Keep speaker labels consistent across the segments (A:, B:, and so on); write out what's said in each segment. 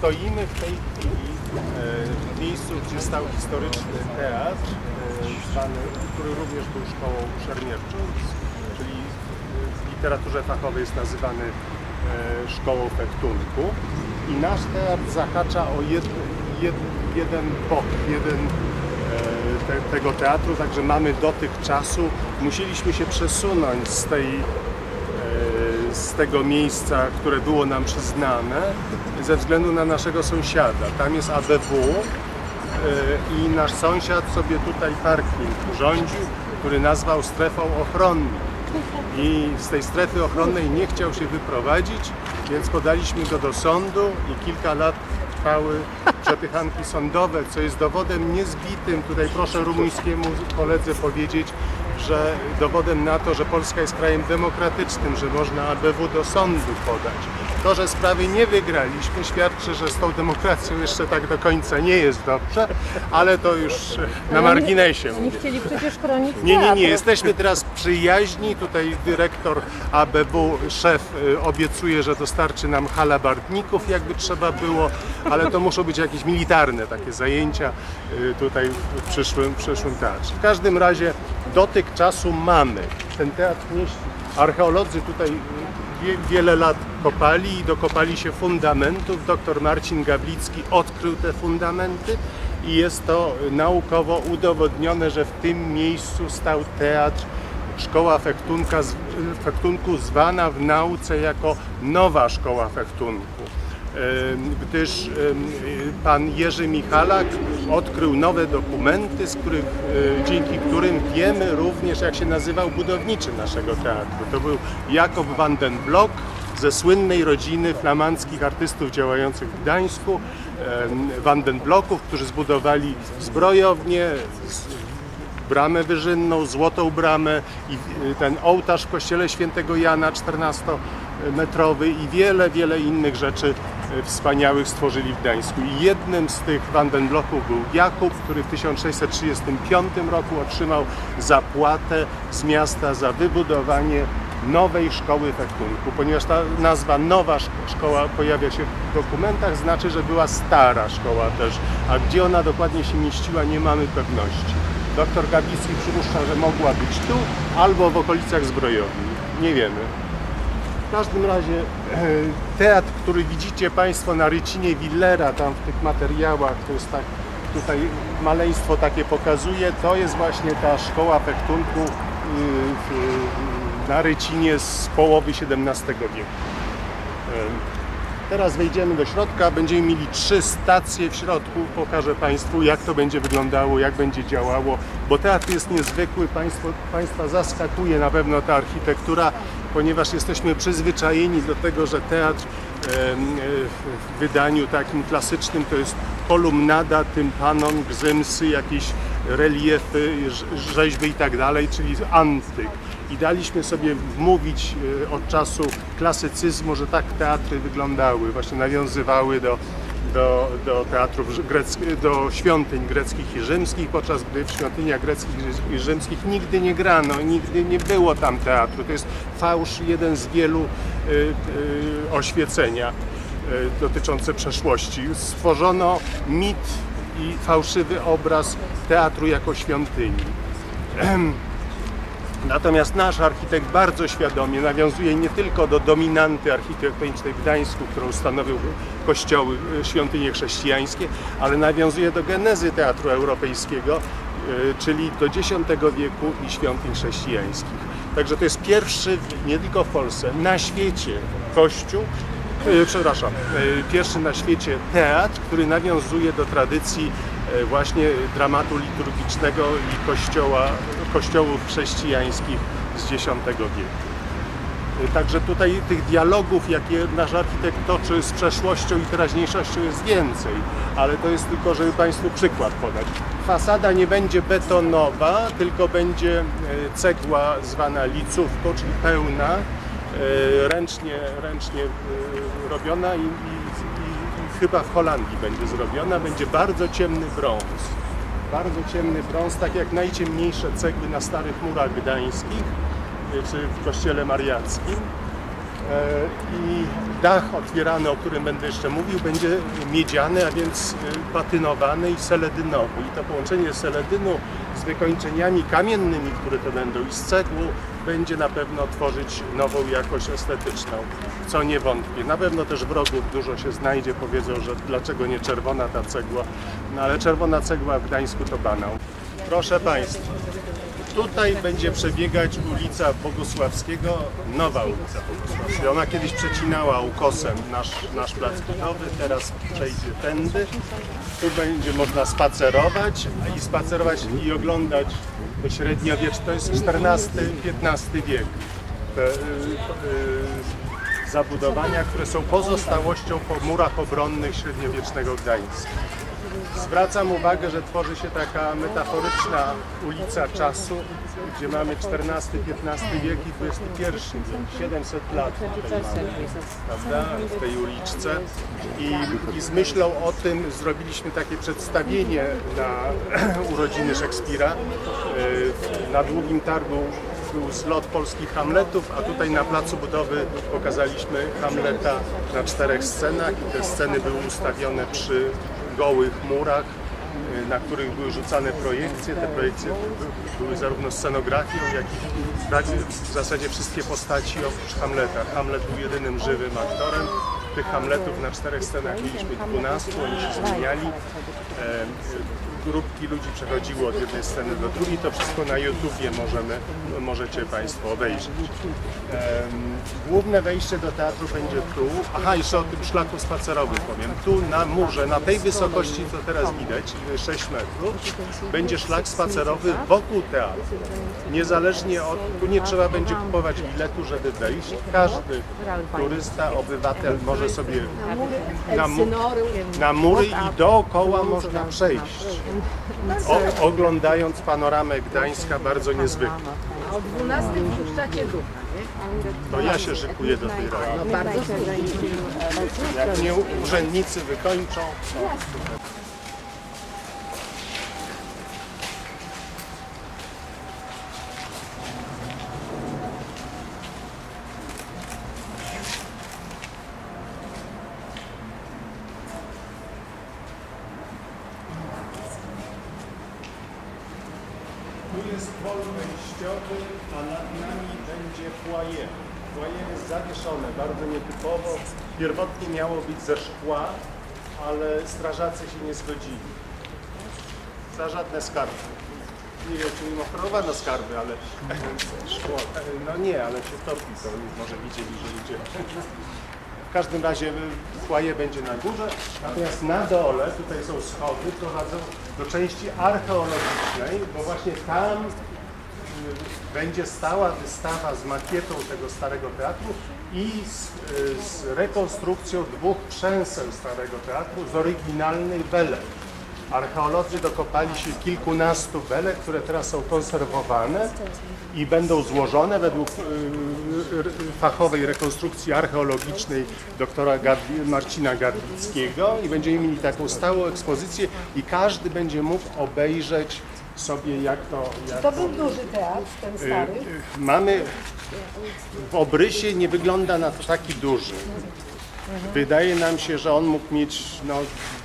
A: stoimy w tej chwili e, w miejscu, gdzie stał historyczny teatr, e, zwany, który również był szkołą szermierczą, czyli w literaturze fachowej jest nazywany e, szkołą fechtunku. I nasz teatr zahacza o jed, jed, jeden bok, jeden te, tego teatru, także mamy dotyk czasu. Musieliśmy się przesunąć z tej z tego miejsca, które było nam przyznane, ze względu na naszego sąsiada. Tam jest ABW e, i nasz sąsiad sobie tutaj parking urządził, który nazwał strefą ochronną. I z tej strefy ochronnej nie chciał się wyprowadzić, więc podaliśmy go do sądu i kilka lat trwały przepychanki sądowe, co jest dowodem niezbitym. Tutaj proszę rumuńskiemu koledze powiedzieć, że dowodem na to, że Polska jest krajem demokratycznym, że można ABW do sądu podać. To, że sprawy nie wygraliśmy, świadczy, że z tą demokracją jeszcze tak do końca nie jest dobrze, ale to już na marginesie.
B: Oni
A: mówię.
B: chcieli przecież chronić
A: Nie, nie, nie. Jesteśmy teraz przyjaźni. Tutaj dyrektor ABW, szef y, obiecuje, że dostarczy nam halabardników, jakby trzeba było, ale to muszą być jakieś militarne takie zajęcia y, tutaj w przyszłym, w przyszłym teatrze. W każdym razie dotyk czasu mamy. Ten teatr mieści. Archeolodzy tutaj y, wie, wiele lat kopali i dokopali się fundamentów. Doktor Marcin Gawlicki odkrył te fundamenty i jest to naukowo udowodnione, że w tym miejscu stał teatr, szkoła fechtunka, z- fechtunku zwana w nauce jako nowa szkoła fechtunku. Em, Gdyż pan Jerzy Michalak odkrył nowe dokumenty, z których, e, dzięki którym wiemy również jak się nazywał budowniczy naszego teatru. To był Jakob van den Blok, ze słynnej rodziny flamandzkich artystów działających w Gdańsku, em, Vandenbloków, którzy zbudowali zbrojownię, bramę wyżynną, złotą bramę i y, ten ołtarz w kościele świętego Jana 14-metrowy i wiele, wiele innych rzeczy y, wspaniałych stworzyli w Gdańsku. I jednym z tych Vandenbloków był Jakub, który w 1635 roku otrzymał zapłatę z miasta za wybudowanie nowej szkoły fechtunku. Ponieważ ta nazwa nowa szk- szkoła pojawia się w dokumentach, znaczy, że była stara szkoła też, a gdzie ona dokładnie się mieściła nie mamy pewności. Doktor Gawicki przypuszcza, że mogła być tu albo w okolicach zbrojowni. Nie wiemy. W każdym razie teatr, który widzicie Państwo na Rycinie Willera, tam w tych materiałach, to jest tak, tutaj maleństwo takie pokazuje, to jest właśnie ta szkoła fechtunku y, w- na Rycinie z połowy XVII wieku. Teraz wejdziemy do środka, będziemy mieli trzy stacje w środku. Pokażę Państwu, jak to będzie wyglądało, jak będzie działało, bo teatr jest niezwykły. Państwo, państwa zaskakuje na pewno ta architektura, ponieważ jesteśmy przyzwyczajeni do tego, że teatr e, w wydaniu takim klasycznym to jest kolumnada, tympanon, gzymsy, jakieś reliefy, rz- rzeźby i tak dalej, czyli antyk i daliśmy sobie wmówić e, od czasu klasycyzmu, że tak teatry wyglądały, właśnie nawiązywały do, do, do teatrów greckich, do świątyń greckich i rzymskich, podczas gdy w świątyniach greckich i rzymskich nigdy nie grano, nigdy nie było tam teatru. To jest fałsz, jeden z wielu y, y, oświecenia y, dotyczące przeszłości. Stworzono mit i fałszywy obraz teatru jako świątyni. Natomiast nasz architekt bardzo świadomie nawiązuje nie tylko do dominanty architektonicznej w Gdańsku, którą stanowił kościoły, y, świątynie chrześcijańskie, ale nawiązuje do genezy teatru europejskiego, y, czyli do X wieku i świątyń chrześcijańskich. Także to jest pierwszy, nie tylko w Polsce, na świecie kościół, y, przepraszam, pierwszy na świecie teatr, który nawiązuje do tradycji właśnie dramatu liturgicznego i kościoła, kościołów chrześcijańskich z X wieku. Y, Także tutaj tych dialogów, jakie nasz architekt toczy z przeszłością i teraźniejszością jest więcej, ale to jest tylko, żeby Państwu przykład podać. Fasada nie będzie betonowa, tylko będzie e, cegła zwana licówką, czyli pełna, e, ręcznie, ręcznie e, robiona i, i chyba w Holandii będzie zrobiona. Będzie bardzo ciemny brąz. Bardzo ciemny brąz, tak jak najciemniejsze cegły na starych murach gdańskich e, czy w kościele mariackim. i dach otwierany, o którym będę jeszcze mówił, będzie miedziany, a więc e, patynowany i seledynowy. I to połączenie seledynu z wykończeniami kamiennymi, które to będą i z cegłu, będzie na pewno tworzyć nową jakość estetyczną, co nie wątpię. Na pewno też wrogów dużo się znajdzie, powiedzą, że dlaczego nie czerwona ta cegła, no ale czerwona cegła w Gdańsku to banał. Proszę Państwa, Tutaj będzie przebiegać ulica Bogusławskiego, nowa ulica Bogusławskiego. Ona kiedyś przecinała ukosem nasz, nasz plac budowy, teraz przejdzie tędy. Tu będzie można spacerować i spacerować i oglądać to średniowiecze. To jest XIV-XV wiek. Te, y, y, zabudowania, które są pozostałością po murach obronnych średniowiecznego Gdańska. Zwracam uwagę, że tworzy się taka metaforyczna ulica czasu, gdzie mamy XIV-XV wiek i XXI wiek, 700 lat prawda, w tej uliczce. I, I z myślą o tym zrobiliśmy takie przedstawienie na urodziny Szekspira. Yy, Na długim targu był zlot polskich Hamletów, a tutaj na placu budowy pokazaliśmy Hamleta na czterech scenach i te sceny były ustawione przy gołych murach, y, na których były rzucane projekcje. Te projekcje by- były zarówno scenografią, jak i prawie w zasadzie wszystkie postaci oprócz Hamleta. Hamlet był jedynym żywym aktorem. Tych Hamletów na czterech scenach mieliśmy 12, oni się zmieniali. Grupki ludzi przechodziły od jednej sceny do drugiej. To wszystko na YouTubie możemy, możecie Państwo obejrzeć. Główne wejście do teatru będzie tu. Aha, jeszcze o tym szlaku spacerowym powiem. Tu na murze, na tej wysokości, co teraz widać, 6 metrów, będzie szlak spacerowy wokół teatru. Niezależnie od... Tu nie trzeba będzie kupować biletu, żeby wejść. Każdy turysta, obywatel może sobie na, na mury i dookoła można przejść. O, oglądając panoramę Gdańska bardzo niezwykle.
B: A o 12 wpuszczacie ducha, nie?
A: To ja się szykuję do tej roli.
B: No bardzo słusznie.
A: Jak mnie urzędnicy wykończą, Tu jest hol wejściowy, a nad nami będzie foyer. Foyer jest zawieszone, bardzo nietypowo. Pierwotnie miało być ze szkła, ale strażacy się nie zgodzili. Za żadne skarby. Nie wiem, czy im oferowano skarby, ale szkło. No nie, ale się topi, to może widzieli, że ludzie w każdym razie foyer będzie na górze, natomiast na dole, tutaj są schody, prowadzą do części archeologicznej, bo właśnie tam y, będzie stała wystawa z makietą tego starego teatru i z, y, z rekonstrukcją dwóch przęseł starego teatru z oryginalnej belek. Archeolodzy dokopali się kilkunastu belek, które teraz są konserwowane i będą złożone według y, fachowej rekonstrukcji archeologicznej doktora Marcina Gardlickiego i będziemy mieli taką stałą ekspozycję i każdy będzie mógł obejrzeć sobie jak to... Jak
B: To był duży teatr, ten
A: Y,
B: stary.
A: y, Mamy w obrysie nie wygląda na to taki duży. Wydaje nam się, że on mógł mieć no,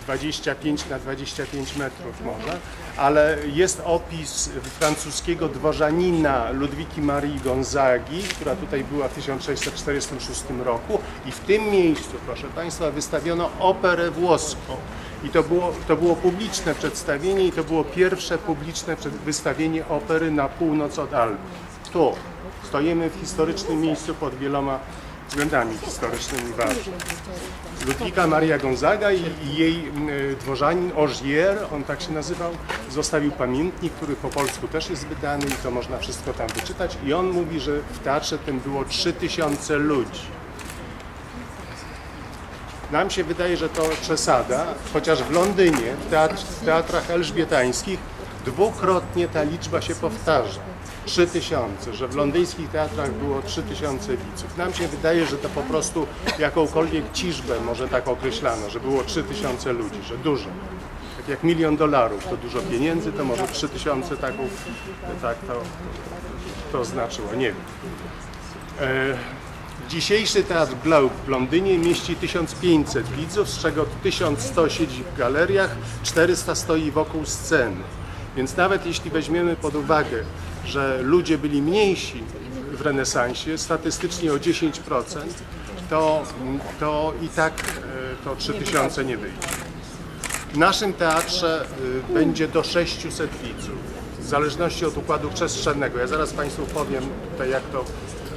A: 25 na 25 metrów może, ale jest opis francuskiego dworzanina Ludwiki Marii Gonzagi, która tutaj była w 1646 roku i w tym miejscu, proszę Państwa, wystawiono operę włoską. I to było, to było publiczne przedstawienie i to było pierwsze publiczne wystawienie opery na północ od Alp. Tu stoimy w historycznym miejscu pod wieloma względami historycznymi ważnymi. Ludwika Maria Gonzaga i, i jej y, dworzanin Ogier, on tak się nazywał, zostawił pamiętnik, który po polsku też jest wydany i to można wszystko tam wyczytać. I on mówi, że w teatrze tym było 3000 ludzi. Nam się wydaje, że to przesada, chociaż w Londynie, w, teatr, w teatrach elżbietańskich, dwukrotnie ta liczba się powtarza. 3000, że w londyńskich teatrach było 3000 widzów. Nam się wydaje, że to po prostu jakąkolwiek ciżbę może tak określano, że było 3000 ludzi, że dużo. Tak jak milion dolarów to dużo pieniędzy, to może 3000 taków, tak to, to znaczyło, nie wiem. E, Dzisiejszy Teatr Globe w Londynie mieści 1500 widzów, z czego 1100 siedzi w galeriach, 400 stoi wokół sceny. Więc nawet jeśli weźmiemy pod uwagę, że ludzie byli mniejsi w renesansie, statystycznie o 10%, to, to i tak e, to 3000 nie wyjdzie. W naszym teatrze y, będzie do 600 widzów, w zależności od układu przestrzennego. Ja zaraz Państwu powiem tutaj, jak to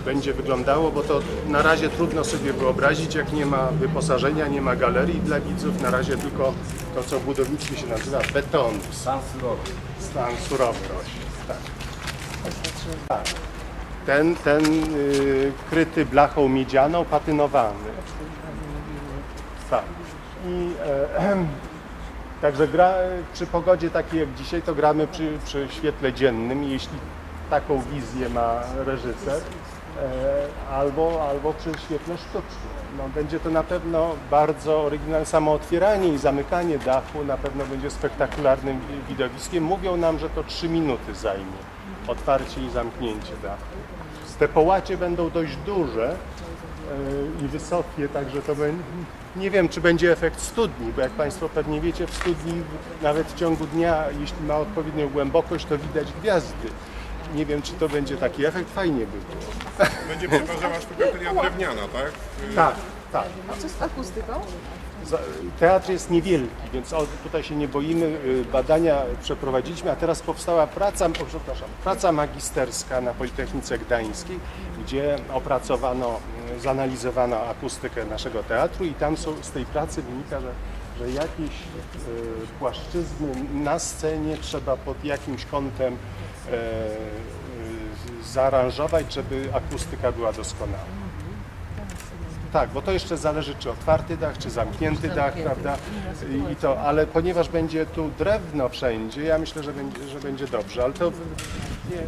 A: będzie wyglądało, bo to na razie trudno sobie wyobrazić, jak nie ma wyposażenia, nie ma galerii dla widzów, na razie tylko to, co w budownictwie się nazywa beton. Stan surowy. Stan surowy rośnie, tak. Ten, ten y, kryty blachą miedzianą, patynowany. Tak. I e, Także gra, przy pogodzie takiej jak dzisiaj, to gramy przy, przy świetle dziennym jeśli taką wizję ma reżyser, albo, albo przy świetle sztucznym. No, będzie to na pewno bardzo oryginalne. Samo otwieranie i zamykanie dachu na pewno będzie spektakularnym wi- widowiskiem. Mówią nam, że to 3 minuty zajmie otwarcie i zamknięcie dachu. Te połacie będą dość duże, e, i wysokie, także to będzie, nie wiem, czy będzie efekt studni, bo jak Państwo pewnie wiecie, w studni nawet w ciągu dnia, jeśli ma odpowiednią głębokość, to widać gwiazdy. Nie wiem, czy to będzie taki efekt, fajnie by było.
C: Będzie przeważała sztukateria drewniana, tak?
A: Tak, tak.
B: A co z akustyką?
A: Teatr jest niewielki, więc tutaj się nie boimy. y, Badania przeprowadziliśmy, a teraz powstała praca, o, przepraszam, praca magisterska na Politechnice Gdańskiej, gdzie opracowano, y, zanalizowano akustykę naszego teatru i tam są, z tej pracy wynika, że, że jakieś y, płaszczyzny na scenie trzeba pod jakimś kątem zaaranżować, żeby akustyka była doskonała. Tak, bo to jeszcze zależy, czy otwarty dach, czy zamknięty dach, prawda? I, I to, ale ponieważ będzie tu drewno wszędzie, ja myślę, że będzie, że będzie dobrze, ale to nie,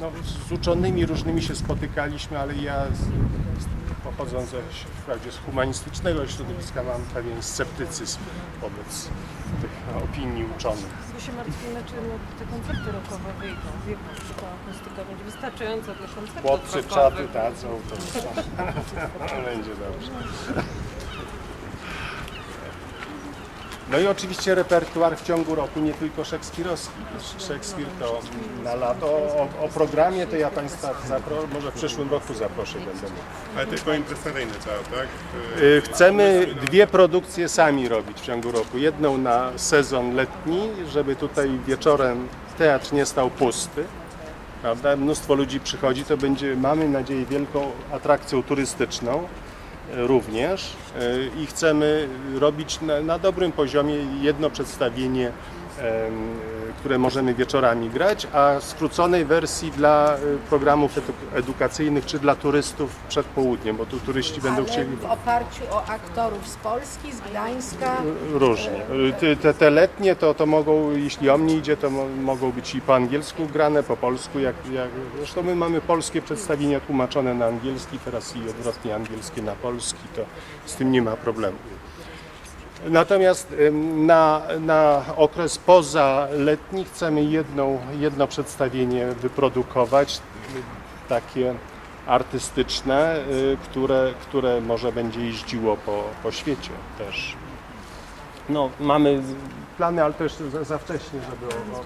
A: no, z uczonymi różnymi się spotykaliśmy, ale ja z, z, pochodząc ze, wprawdzie z humanistycznego środowiska mam pewien sceptycyzm wobec tych opinii uczonych.
D: Bo się martwimy, czy no, te koncerty rockowe wyjdą. Pan, czy ta akustyka będzie wystarczająca dla koncertów
A: Chłopcy czaty tadzą, to będzie dobrze. No i oczywiście repertuar w ciągu roku, nie tylko szekspirowski. Szekspir to na lato. O, o programie to ja Państwa zapro, może w przyszłym roku zaproszę będę mógł.
C: Ale tylko impresyjny teatr, tak?
A: Y, Chcemy dwie produkcje sami robić w ciągu roku. Jedną na sezon letni, żeby tutaj wieczorem teatr nie stał pusty. Prawda? Mnóstwo ludzi przychodzi, to będzie, mamy nadzieję, wielką atrakcją turystyczną również Y, i chcemy robić na, na dobrym poziomie jedno przedstawienie, które możemy wieczorami grać, a skróconej wersji dla y, programów edu- edukacyjnych czy dla turystów przed południem, bo tu turyści będą
B: Ale
A: chcieli
B: w oparciu o aktorów z Polski, z Gdańska.
A: Różnie. Te, te, letnie to, to mogą, jeśli o mnie idzie, to mo, mogą być i po angielsku grane, po polsku. Jak, jak, zresztą my mamy polskie przedstawienia tłumaczone na angielski, teraz i odwrotnie angielskie na polski, to z tym nie ma problemu. Natomiast na, na okres pozaletni chcemy jedną, jedno przedstawienie wyprodukować, takie artystyczne, y, które, które może będzie jeździło po, po świecie też. No, mamy plany, ale to jeszcze za, za wcześnie, żeby o, o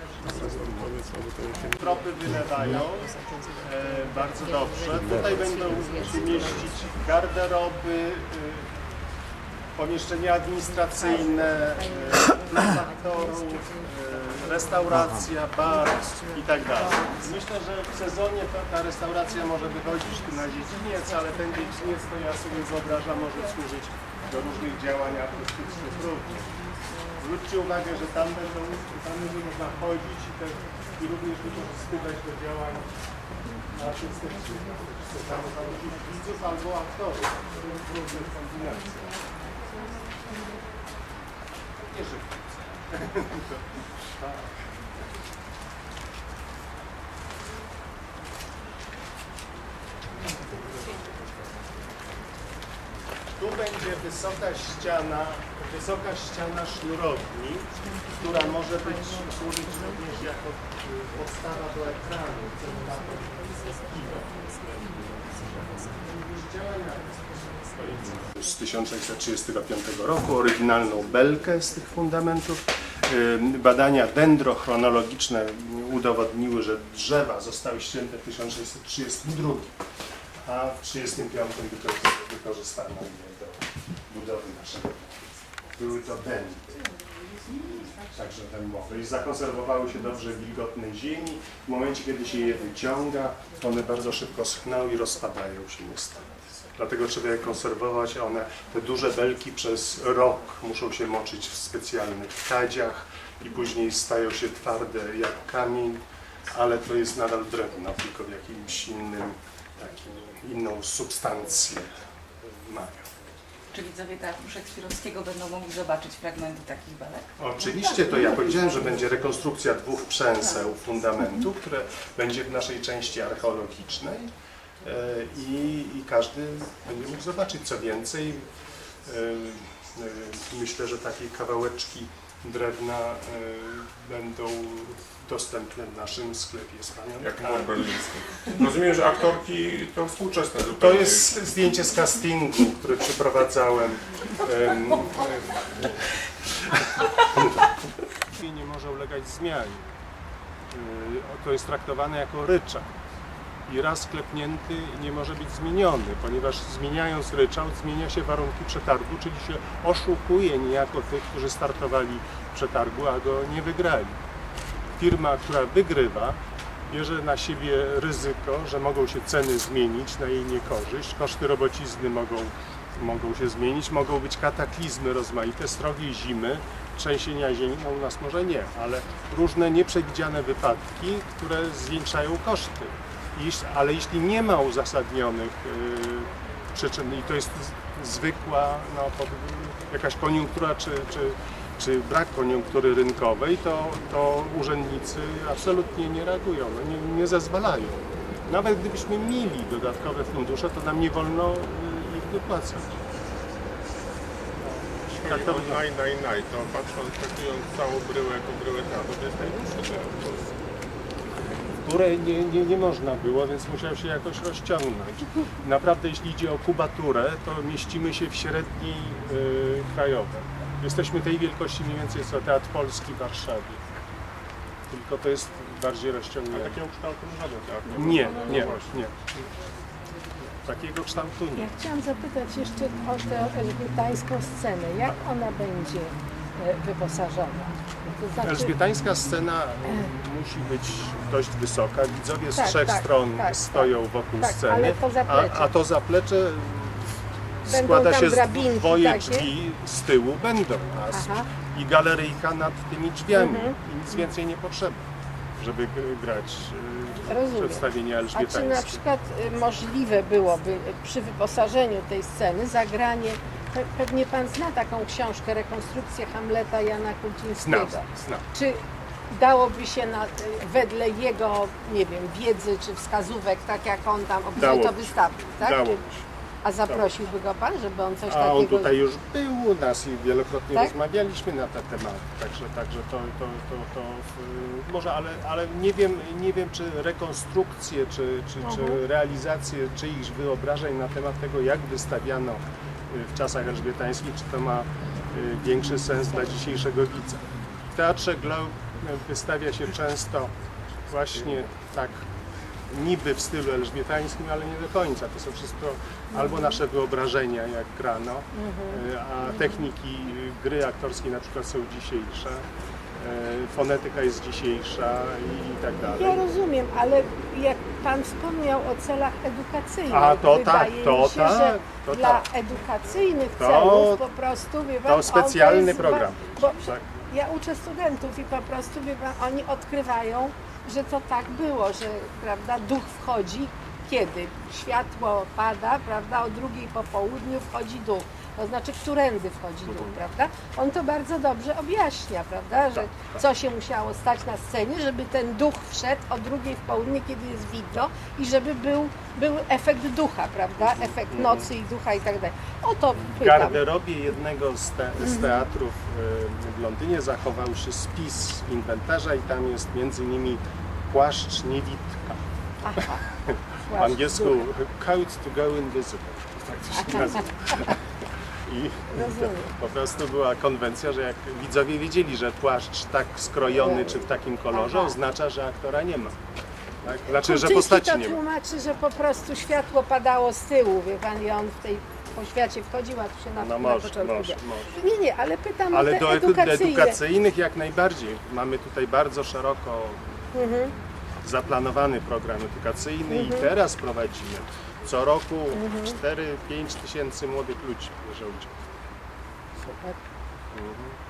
A: Tropy wylewają e, bardzo dobrze. Tutaj będą się mieścić garderoby, y, pomieszczenia administracyjne, e, dla aktorów, e, restauracja, bar i tak dalej. Myślę, że w sezonie ta, ta restauracja może wychodzić tu na dziedziniec, ale ten dziedziniec to ja sobie wyobrażam może służyć do różnych działań artystycznych również. Zwróćcie uwagę, że tam będą, tam będzie można chodzić i, te, i również wykorzystywać do działań artystycznych. Tam zanosić widzów albo aktorów w różnych kombinacjach. Nie żywcy. Tu będzie wysoka ściana, wysoka ściana sznurodni, która może być służyć również jako y, podstawa do ekranu. Z 1635 roku oryginalną belkę z tych fundamentów. Badania dendrochronologiczne udowodniły, że drzewa zostały ścięte w 1632 a w 1935 wyko- wykorzystano je do budowy naszego. Były to dęty, także dębowe i zakonserwowały się dobrze w wilgotnej ziemi. W momencie, kiedy się je wyciąga, one bardzo szybko schną i rozpadają się niestety. Dlatego trzeba je konserwować, one, te duże belki przez rok muszą się moczyć w specjalnych kadziach i później stają się twarde jak kamień, ale to jest nadal drewno, tylko w jakimś innym, takim, inną substancję mają.
E: Czy widzowie Teatru Szekspirowskiego będą mogli zobaczyć fragmenty takich belek?
A: Oczywiście to ja powiedziałem, że będzie rekonstrukcja dwóch przęseł fundamentu, które będzie w naszej części archeologicznej i, i każdy będzie mógł zobaczyć co więcej. e, e, Myślę, że takie kawałeczki drewna e, będą dostępne w naszym sklepie z panią.
C: Jak mur berliński. Rozumiem, że aktorki to współczesne
A: To
C: zupełnie.
A: jest zdjęcie z castingu, które przeprowadzałem. Em, e, nie może ulegać zmianie. To jest traktowane jako ryczałt. I raz klepnięty nie może być zmieniony, ponieważ zmieniając ryczałt zmienia się warunki przetargu, czyli się oszukuje niejako tych, którzy startowali w przetargu, a go nie wygrali. Firma, która wygrywa, bierze na siebie ryzyko, że mogą się ceny zmienić na jej niekorzyść, koszty robocizny mogą, mogą się zmienić, mogą być kataklizmy rozmaite, srogie zimy, trzęsienia ziemi, no u nas może nie, ale różne nieprzewidziane wypadki, które zwiększają koszty. Ale jeśli nie ma uzasadnionych yy, przyczyn i to jest zwykła no, jakaś koniunktura czy, czy, czy brak koniunktury rynkowej, to, to urzędnicy absolutnie nie reagują, no, nie, nie zezwalają. Nawet gdybyśmy mieli dodatkowe fundusze, to nam nie wolno y, ich wypłacać.
C: Tak to naj, naj, naj, to patrząc, traktując całą bryłę jako bryłę to jest najdłuższy teatr.
A: Które nie, nie, nie można było, więc musiał się jakoś rozciągnąć. Naprawdę, jeśli idzie o kubaturę, to mieścimy się w średniej y, krajowej. Jesteśmy tej wielkości mniej więcej co Teatr Polski w Warszawie. Tylko to jest bardziej
C: A
A: rozciągnięte.
C: takiego kształtu żaden teatr ma.
A: Nie,
C: No
A: nie,
C: właśnie.
A: nie. Takiego kształtu nie.
B: Ja chciałam zapytać jeszcze o tę elżbietańską scenę. Jak ona będzie e, wyposażona? To znaczy,
A: Elżbietańska scena musi być dość wysoka. Widzowie z
B: Tak,
A: trzech
B: tak,
A: stron
B: tak,
A: stoją wokół
B: Tak,
A: sceny,
B: ale to zaplecze.
A: A, a to zaplecze
B: Będą
A: składa
B: tam
A: się z
B: drabinki
A: dwoje
B: takie?
A: drzwi z tyłu będą, a
B: Aha.
A: i galeryjka nad tymi drzwiami.
B: Mhm.
A: I nic więcej nie potrzeba, żeby g- grać y,
B: Rozumiem.
A: przedstawienie
B: a czy na przykład e, możliwe byłoby e, przy wyposażeniu tej sceny zagranie, pe- pewnie Pan zna taką książkę, Rekonstrukcja Hamleta Jana Kulcińskiego.
A: Znam, znam.
B: Czy dałoby się na, wedle jego, nie wiem, wiedzy czy wskazówek, tak jak on tam
A: Dałoby
B: to wystawił, tak?
A: Dałoby się.
B: a zaprosiłby go Pan, żeby on coś
A: A on
B: takiego...
A: tutaj już był u nas i wielokrotnie
B: Tak?
A: rozmawialiśmy na te tematy, także, także to, to, to, to może, ale, ale nie, wiem, nie wiem, czy rekonstrukcje, czy, czy, czy
B: Mhm.
A: realizacje czyichś wyobrażeń na temat tego, jak wystawiano w czasach elżbietańskich, czy to ma y, większy sens dla dzisiejszego widza. W Teatrze Globe y, wystawia się często właśnie tak niby w stylu elżbietańskim, ale nie do końca. To są wszystko albo nasze wyobrażenia, jak grano, y, a techniki gry aktorskiej na przykład są dzisiejsze, fonetyka jest dzisiejsza i, tak dalej.
B: Ja rozumiem, ale jak Pan wspomniał o celach edukacyjnych,
A: A, to
B: wydaje
A: tak, to
B: mi się,
A: tak,
B: że
A: to
B: dla
A: tak.
B: edukacyjnych
A: To-
B: celów po prostu, wie pan,
A: to specjalny
B: jest
A: program.
B: Bo
A: Tak.
B: ja uczę studentów i po prostu, wie pan, oni odkrywają, że to tak było, że prawda, duch wchodzi kiedy światło pada, prawda, o drugiej po południu wchodzi duch. To znaczy którędy wchodzi duch, prawda? On to bardzo dobrze objaśnia, prawda, że co się musiało stać na scenie, żeby ten duch wszedł o drugiej w południe, kiedy jest widno i żeby był, był efekt ducha, prawda, efekt nocy i ducha i tak dalej. O to
A: W
B: pytam.
A: garderobie jednego z, te, z teatrów y, w Londynie zachował się spis inwentarza i tam jest między innymi płaszcz niewidka.
B: Aha.
A: W angielsku coat to go invisible. Tak to się nazywa. I po prostu była konwencja, że jak widzowie wiedzieli, że płaszcz tak skrojony czy w takim kolorze oznacza, że aktora nie ma. Tak? Znaczy, że postaci
B: to
A: nie ma.
B: tłumaczy, że po prostu światło padało z tyłu, wie pan, i on w tej po wchodził, a tu się na,
A: No
B: na
A: może,
B: początku
A: może, może.
B: Nie, nie, ale pytam
A: Ale
B: o te
A: do edu-
B: edukacyjne.
A: edukacyjnych jak najbardziej. Mamy tutaj bardzo szeroko
B: Mhm.
A: zaplanowany program edukacyjny i teraz prowadzimy. Co roku 4-5 tysięcy młodych ludzi bierze udział.
B: Super.
A: Mhm.